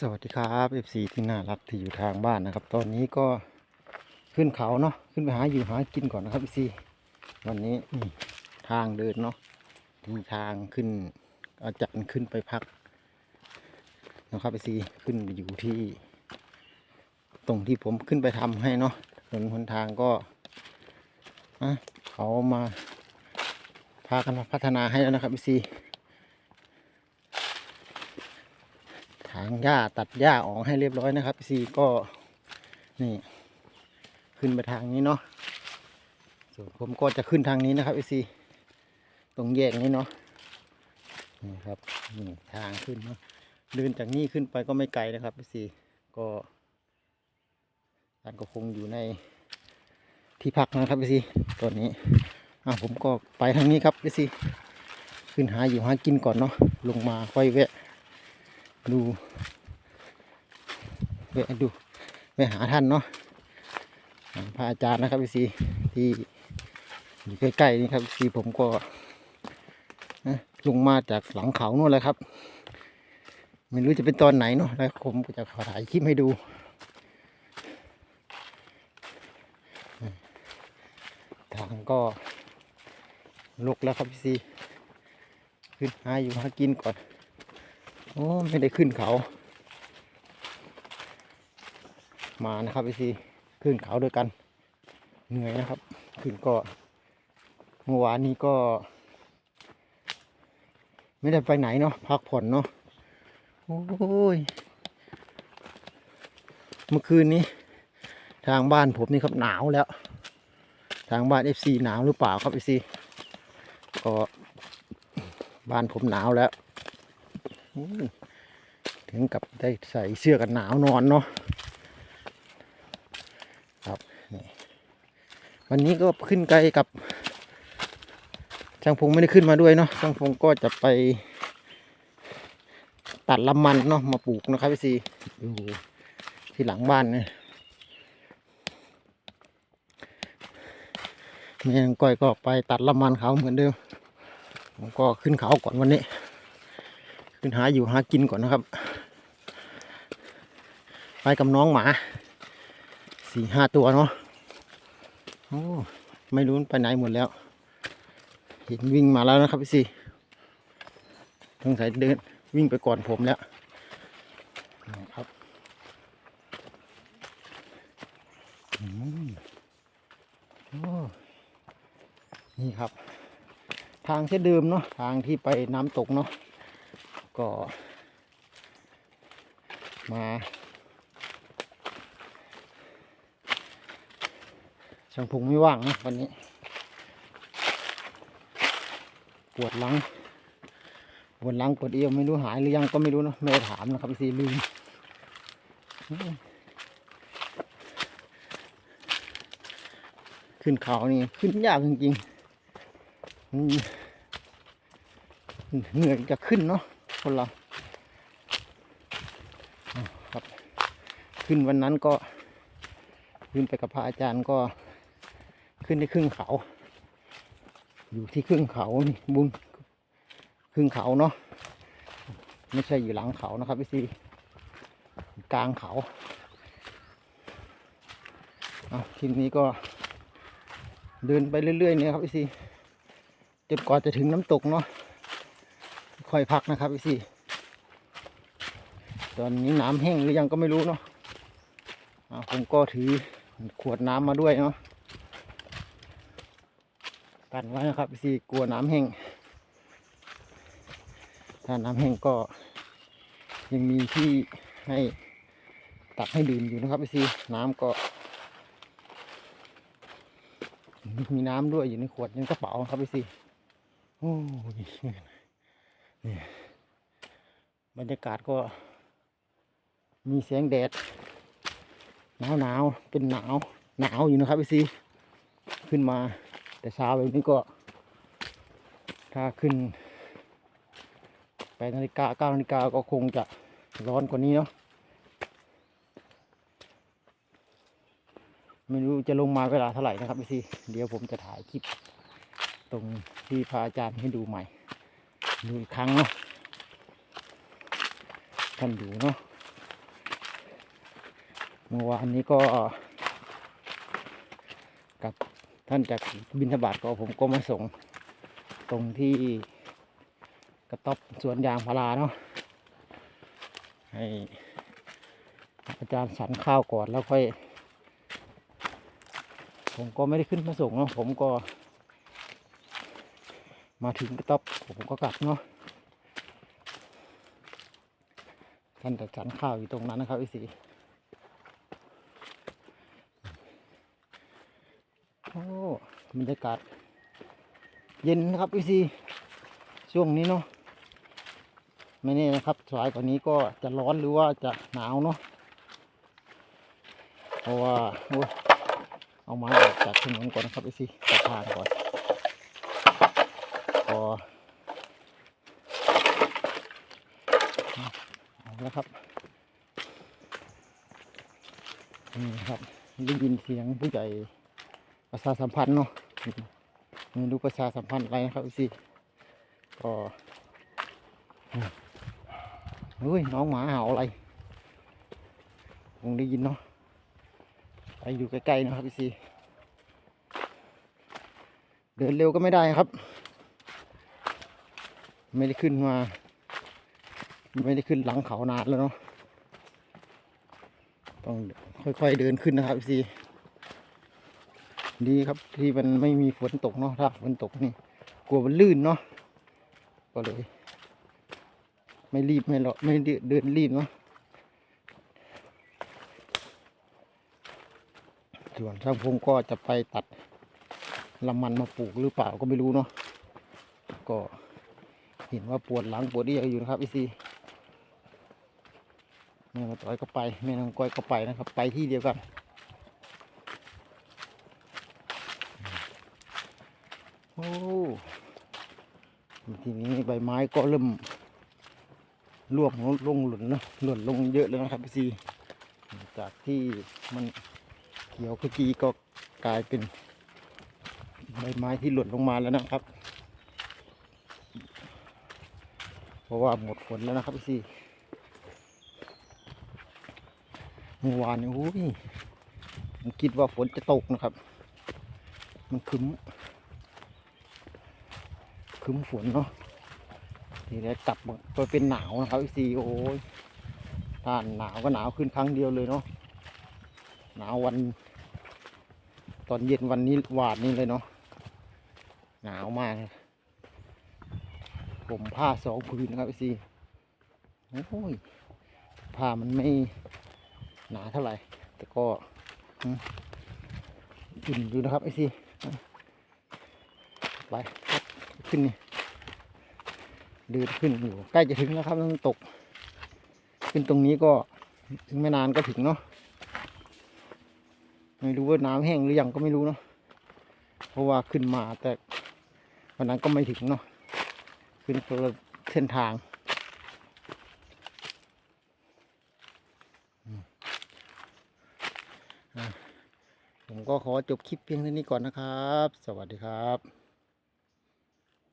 สวัสดีครับ FC ที่น่ารักที่อยู่ทางบ้านนะครับ ตอนนี้ก็ขึ้นเขาเนาะขึ้นไปหาอยู่หากินก่อนนะครับ FC วันนี้ทางเดินเนาะมีทางขึ้นอาจารย์ขึ้นไปพักนะครับ FC ขึ้นไปอยู่ที่ ตรงที่ผมขึ้นไปทำให้เนาะถนนหนทางก็อะเขามาพากันมาพัฒนาให้แล้วนะครับ FC างหญ้าตัดหญ้าออกให้เรียบร้อยนะครับซีก็นี่ขึ้นไปทางนี้เนาะส่วนผมก็จะขึ้นทางนี้นะครับซีตรงแยกนี้เนาะนี่ครับนี่ทางขึ้นเนาะเดินจากนี้ขึ้นไปก็ไม่ไกลนะครับซีก็ท่านก็คงอยู่ในที่พักนะครับซีตอนนี้อะผมก็ไปทางนี้ครับซีขึ้นหาอยู่หากินก่อนเนาะลงมาค่อยแวะ ดูแวะดูไปหาท่านเนาะพระอาจารย์นะครับพี่ซีที่อยู่ใกล้ๆนี่ครับซีผมก็ลงมาจากหลังเขาโน่นเลยครับ ไม่รู้จะเป็นตอนไหนเนาะแล้วผมก็จะขอถ่ายคลิปให้ดูทางก็ลกแล้วครับพี่ซีขึ้นหาอยู่หากินก่อน โอ้ไม่ได้ขึ้นเขา มานะครับพี่ซีขึ้นเขาด้วยกัน เหนื่อยนะครับ ขึ้นก็เมื่อวานนี้ก็ ไม่ได้ไปไหนเนาะพักผ่อนเนาะโอ้ยเมื่อคืนนี้ ทางบ้านผมนี่ครับหนาวแล้ว ทางบ้านเอฟซีหนาวหรือเปล่าครับเอฟซีก็บ้านผมหนาวแล้ว ถึงกับได้ใส่เสื้อกันหนาวนอนเนาะครับนี่วันนี้ก็ขึ้นไกลกับช่างพงไม่ได้ขึ้นมาด้วยเนาะช่างพงก็จะไป ตัดลำมันเนาะมาปลูกนะครับพี่ซีอยู่ที่หลังบ้านเนี่ยแม่งก้อยก็ไปตัดลำมันเขาเหมือนเดิมผมก็ขึ้นเขาก่อนวันนี้ ขึ้นหาอยู่หากินก่อนนะครับ ไปกับน้องหมาสี่ห้าตัวเนาะโอ้ไม่รู้ไปไหนหมดแล้ว เห็นวิ่งมาแล้วนะครับพี่สี่สงสัยเดินวิ่งไปก่อนผมแล้วนะครับนี่ครับ ทางเช่นเดิมเนาะทางที่ไปน้ำตกเนาะ ก็ มาช่างพงไม่ว่างนะวันนี้ ปวดหลัง ปวดหลังปวดเอวไม่รู้หายหรือยังก็ไม่รู้นะไม่ได้ถามนะครับพี่ซีลืมขึ้นเขานี่ขึ้นยากจริงๆเหนื่อยจะขึ้นเนาะ คนเราครับขึ้นวันนั้นก็ขึ้นไปกับพระอาจารย์ก็ขึ้นได้ครึ่งเขา อยู่ที่ครึ่งเขานี่บุญครึ่งเขาเนาะไม่ใช่อยู่หลังเขานะครับพี่ซีกลางเขาเอาทีนี้ก็เดินไปเรื่อยๆเนี่ยครับพี่ซีจนกว่าจะถึงน้ำตกเนาะ ค่อยพักนะครับพี่สี่ตอนนี้น้ำแห้งหรือยังก็ไม่รู้เนาะผมก็ถือขวดน้ำมาด้วยเนาะกันไว้นะครับพี่สี่กลัวน้ำแห้งถ้าน้ำแห้งก็ยังมีที่ให้ตักให้ดื่มอยู่นะครับพี่สี่น้ำก็ มีน้ำด้วยอยู่ในขวดในกระเป๋าครับพี่สี่โอ้ย นี่บรรยากาศก็มีแสงแดด หนาวหนาวๆเป็นหนาวหนาวอยู่นะครับพี่ซีขึ้นมาแต่เช้าแบบนี้ก็ ถ้าขึ้นแปดนาฬิกาเก้านาฬิกาก็คงจะร้อนกว่านี้เนาะไม่รู้จะลงมาเวลาเท่าไหร่นะครับพี่ซีเดี๋ยวผมจะถ่ายคลิปตรงที่พระอาจารย์ให้ดูใหม่ ดูอีกครั้งเนาะท่านดูเนาะเมื่อวานนี้ก็ กับท่านจากบินทบาทก็ผมก็มาส่งตรงที่กระต๊อบสวนยางพาราเนาะให้อาจารย์สันข้าวก่อนแล้วค่อย ผมก็ไม่ได้ขึ้นมาส่งเนาะผมก็ มาถึงกระต๊อบผมก็กลับเนาะท่านแต่สันข้าวอยู่ตรงนั้นนะครับไอซีโอ้บรรยากาศ เย็นนะครับไอซีช่วงนี้เนาะไม่แน่นะครับสายกว่านี้ก็จะร้อนหรือว่าจะหนาวเนาะเพราะว่าโอ้ยเอาไม้ออกจากถนนก่อนนะครับไอซีสะพานก่อน อแล้วครับนี่ครับได้ยินเสียงผู้ใหญ่ประชาสัมพันธ์เนาะไม่รู้ประชาสัมพันธ์อะไรนะครับไอซีก็เฮ้ยน้องหมาเห่าอะไรคงได้ยินเนาะไปอยู่ใกล้ๆนะครับพี่ซีเดินเร็วก็ไม่ได้ครับ ไม่ได้ขึ้นมา ไม่ได้ขึ้นหลังเขานานแล้วเนาะต้องค่อยๆเดินขึ้นนะครับพี่ซีดีครับที่มันไม่มีฝนตกเนาะถ้าฝนตกนี่กลัวมันลื่นเนาะก็เลย ไม่รีบไม่หรอกไม่เดินรีบเนาะส่วนช่างพงก็จะไปตัดลำมันมาปลูกหรือเปล่าก็ไม่รู้เนาะก็ เห็นว่าปวดหลังปวดเอียอยู่นะครับอีซีแม่มาต่อยก็ไปแม่น้องก้อยก็ไปนะครับ ไปที่เดียวกันโอ้ทีนี้ใบไม้ก็เริ่มร่วงลงหล่นนะหล่นลงเยอะเลยนะครับพี่ซีจากที่มันเขียวขจีก็กลายเป็นใบไม้ที่หล่นลงมาแล้วนะครับ เพ ราะว่าหมดฝนแล้วนะครับพี่ซีเมื่อวานนี้โอ้ยผมคิดว่าฝนจะตกนะครับ มันคึมคึมฝนเนาะทีนี้กลับมาก็เป็นหนาวนะครับอีซีโอ้ยถ้าหนาวก็หนาวขึ้นครั้งเดียวเลยเนาะหนาววัน ตอนเย็นวันนี้หวาดนี่เลยเนาะหนาวมากเลย ผมผ้าสองผืนนะครับอีซีโอ้ยผ้ามันไม่หนาเท่าไหร่ แต่ก็อืมอุ่นอยู่นะครับไอซีไปขึ้นนี่เดินขึ้นอยู่ ใกล้จะถึงแล้วครับน้ำตก ขึ้นตรงนี้ก็ถึงไม่นานก็ถึงเนาะไม่รู้ว่าน้ำแห้งหรือยังก็ไม่รู้เนาะเพราะว่าขึ้นมาแต่วันนั้นก็ไม่ถึงเนาะ ขึ้นคนละเส้นทาง ผมก็ขอจบคลิปเพียงเท่านี้ก่อนนะครับ สวัสดีครับ